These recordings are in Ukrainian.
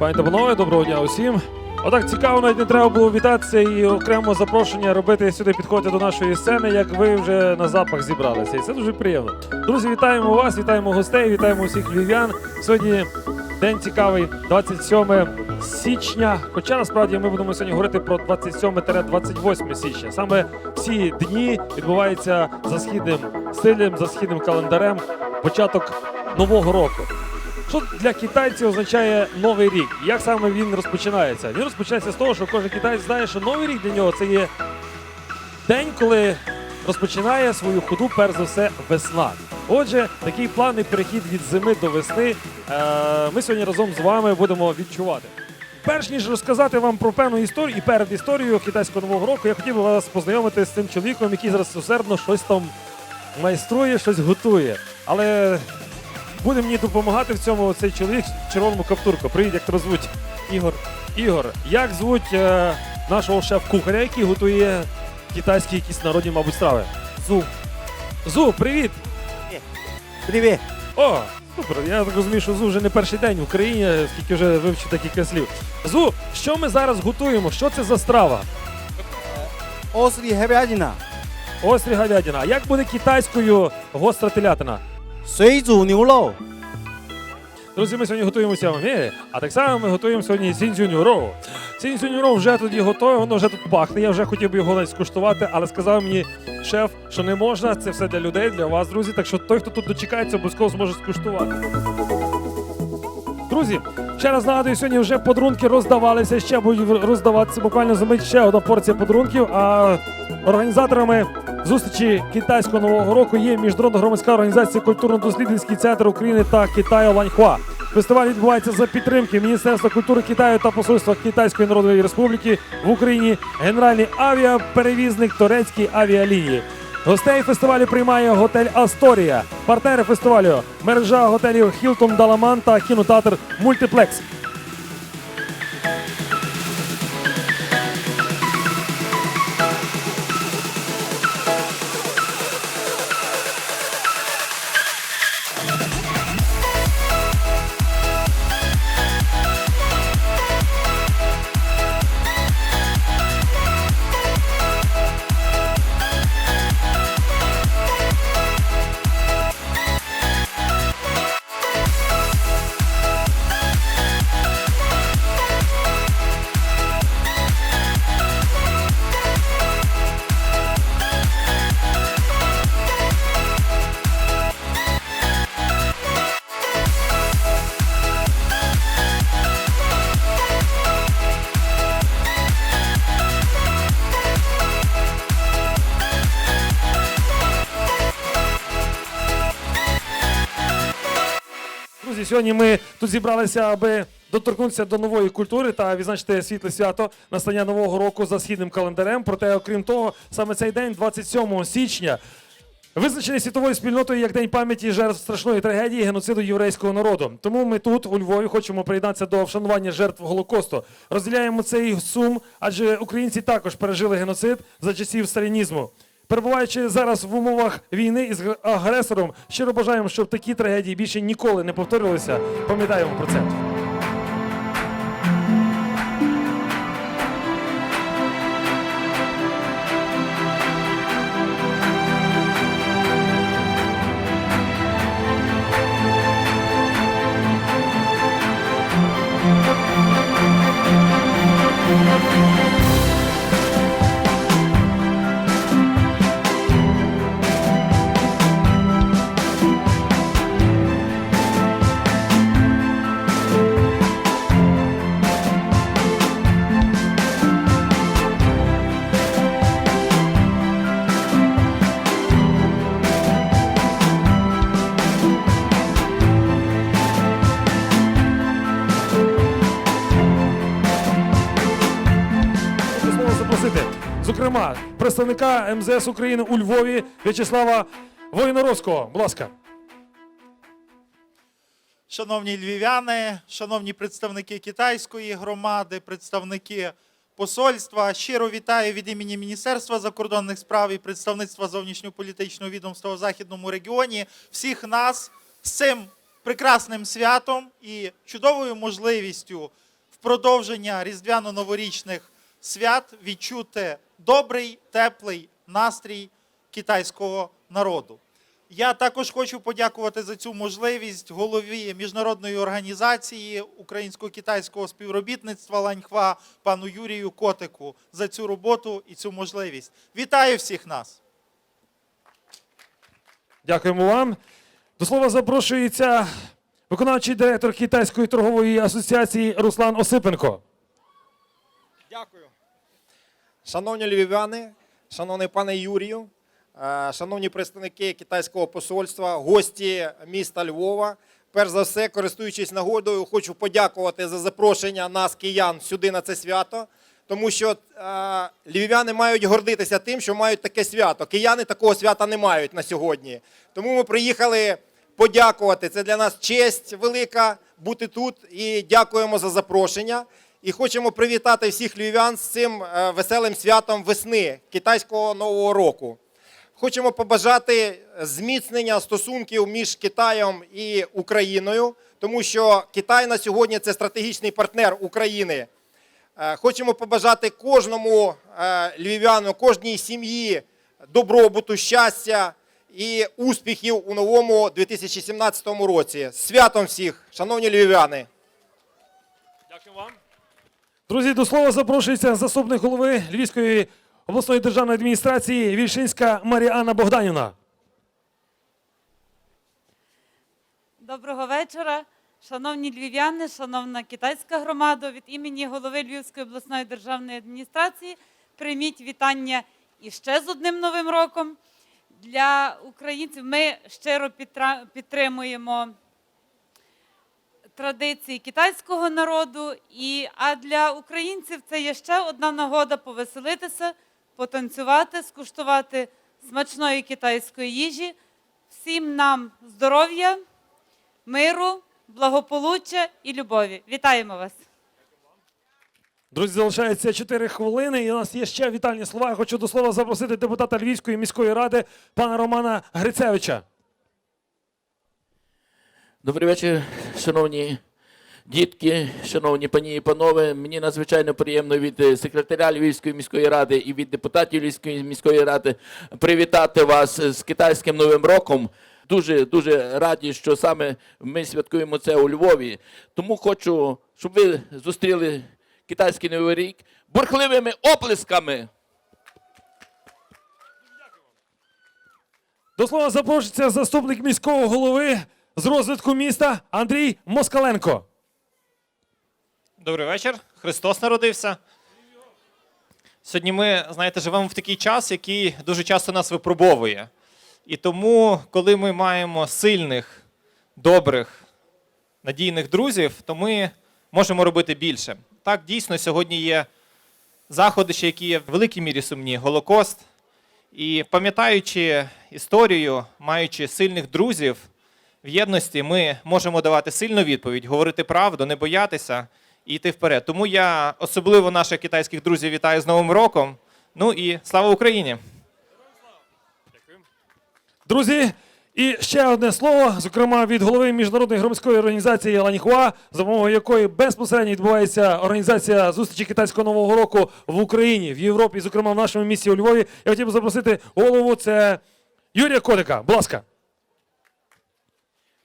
Пані та панове, доброго дня усім. Отак цікаво, навіть не треба було вітатися і окремо запрошення робити сюди підходити до нашої сцени, як ви вже на запах зібралися. І це дуже приємно. Друзі, вітаємо вас, вітаємо гостей, вітаємо всіх львів'ян. Сьогодні день цікавий, 27 січня. Хоча насправді ми будемо сьогодні говорити про 27-28 січня. Саме всі дні відбуваються за східним стилем, за східним календарем, початок нового року. Що для китайців означає новий рік? Як саме він розпочинається? Він розпочинається з того, що кожен китаєць знає, що новий рік для нього це є день, коли розпочинає свою ходу, перш за все, весна. Отже, такий плавний перехід від зими до весни е, ми сьогодні разом з вами будемо відчувати. Перш ніж розказати вам про певну історію і перед історією китайського нового року, я хотів би вас познайомити з цим чоловіком, який зараз усердно щось там майструє, щось готує. Але буде мені допомагати в цьому цей чоловік в червоному каптурку. Привіт, як тебе звуть? Ігор. Ігор, як звуть е, нашого шеф-кухаря, який готує китайські якісь народні, мабуть, страви? Зу. Зу, привіт! Привіт. О, супер. Я так розумію, що Зу вже не перший день в Україні, скільки вже вивчив декілька слів. Зу, що ми зараз готуємо? Що це за страва? Ослі говядина. Острі говядина. А як буде китайською гостра телятина? 水煮牛肉。 Друзі, ми сьогодні готуємо сямамі, а так само ми готуємо сьогодні сінзюнюро. Сінзюнюро вже тоді готове, воно вже тут пахне. Я вже хотів би його навіть скуштувати, але сказав мені шеф, що не можна. Це все для людей, для вас, друзі. Так що той, хто тут дочекається, обов'язково зможе скуштувати. Друзі, ще раз нагадую, сьогодні вже подарунки роздавалися, ще будуть роздаватися. Буквально за мить ще одна порція подарунків. А організаторами зустрічі китайського нового року є міжнародна громадська організація культурно-дослідницький центр України та Китаю Ланьхуа. Фестиваль відбувається за підтримки Міністерства культури Китаю та Посольства Китайської Народної Республіки в Україні, генеральний авіаперевізник турецької авіалінії. Гостей фестивалю приймає готель Асторія. Партнери фестивалю мережа готелів Хілтон Даламан та кінотеатр Мультиплекс. Сьогодні ми тут зібралися, аби доторкнутися до нової культури та відзначити світле свято настання нового року за східним календарем. Проте, окрім того, саме цей день, 27 січня, визначений світовою спільнотою як день пам'яті жертв страшної трагедії геноциду єврейського народу. Тому ми тут, у Львові, хочемо приєднатися до вшанування жертв Голокосту. Розділяємо цей сум, адже українці також пережили геноцид за часів сталінізму. Перебуваючи зараз в умовах війни із агресором, щиро бажаємо, щоб такі трагедії більше ніколи не повторилися. Пам'ятаємо про це. Зокрема, представника МЗС України у Львові В'ячеслава Воїноровського. Будь ласка. Шановні львів'яни, шановні представники китайської громади, представники посольства, щиро вітаю від імені Міністерства закордонних справ і представництва зовнішньополітичного відомства у західному регіоні всіх нас з цим прекрасним святом і чудовою можливістю продовження різдвяно-новорічних свят відчути добрий, теплий настрій китайського народу. Я також хочу подякувати за цю можливість голові міжнародної організації українсько-китайського співробітництва Ланьхва пану Юрію Котику за цю роботу і цю можливість. Вітаю всіх нас! Дякуємо вам. До слова запрошується виконавчий директор Китайської торгової асоціації Руслан Осипенко. Дякую. Шановні львів'яни, шановний пане Юрію, е, шановні представники китайського посольства, гості міста Львова. Перш за все, користуючись нагодою, хочу подякувати за запрошення нас, киян, сюди на це свято. Тому що е, львів'яни мають гордитися тим, що мають таке свято. Кияни такого свята не мають на сьогодні. Тому ми приїхали подякувати. Це для нас честь велика бути тут. І дякуємо за запрошення. І хочемо привітати всіх львів'ян з цим е, веселим святом весни китайського нового року. Хочемо побажати зміцнення стосунків між Китаєм і Україною, тому що Китай на сьогодні це стратегічний партнер України. Е, Хочемо побажати кожному е, львів'яну, кожній сім'ї добробуту, щастя і успіхів у новому 2017 році. Святом всіх, шановні львів'яни! Дякую вам. Друзі, до слова запрошується заступник голови Львівської обласної державної адміністрації Вільшинська Маріана Богданівна. Доброго вечора, шановні львів'яни, шановна китайська громада. Від імені голови Львівської обласної державної адміністрації прийміть вітання і ще з одним новим роком. Для українців ми щиро підтримуємо традиції китайського народу. І, а для українців це є ще одна нагода повеселитися, потанцювати, скуштувати смачної китайської їжі. Всім нам здоров'я, миру, благополуччя і любові. Вітаємо вас! Друзі, залишається 4 хвилини, і у нас є ще вітальні слова. Я хочу до слова запросити депутата Львівської міської ради пана Романа Грицевича. Добрий вечір, шановні дітки, шановні пані і панове. Мені надзвичайно приємно від е, секретаря Львівської міської ради і від депутатів Львівської міської ради привітати вас з китайським новим роком. Дуже дуже раді, що саме ми святкуємо це у Львові. Тому хочу, щоб ви зустріли китайський новий рік бурхливими оплесками. До слова запрошується заступник міського голови з розвитку міста Андрій Москаленко. Добрий вечір. Христос народився. Сьогодні ми, знаєте, живемо в такий час, який дуже часто нас випробовує. І тому, коли ми маємо сильних, добрих, надійних друзів, то ми можемо робити більше. Так, дійсно, сьогодні є заходи, ще які є в великій мірі сумні, Голокост. І пам'ятаючи історію, маючи сильних друзів в єдності, ми можемо давати сильну відповідь, говорити правду, не боятися і йти вперед. Тому я особливо наших китайських друзів вітаю з Новим роком. Ну і слава Україні! Друзі, і ще одне слово, зокрема від голови міжнародної громадської організації Ланьхуа, за допомогою якої безпосередньо відбувається організація зустрічі китайського нового року в Україні, в Європі, зокрема в нашому місті у Львові. Я хотів би запросити голову. Це Юрія Кодика. Будь ласка.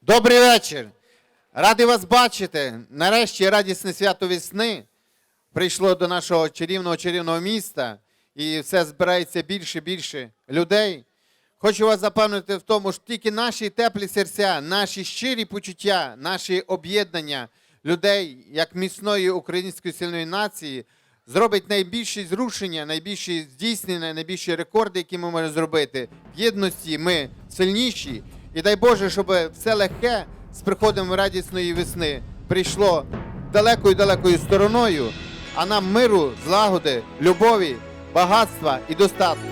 Добрий вечір. Радий вас бачити. Нарешті радісне свято весни прийшло до нашого чарівного чарівного міста, і все збирається більше і більше людей. Хочу вас запевнити в тому, що тільки наші теплі серця, наші щирі почуття, наші об'єднання людей як міцної української сильної нації зробить найбільші зрушення, найбільші здійснення, найбільші рекорди, які ми можемо зробити. В єдності ми сильніші. І дай Боже, щоб все легке з приходом радісної весни прийшло далекою далекою стороною, а нам миру, злагоди, любові, багатства і достатку.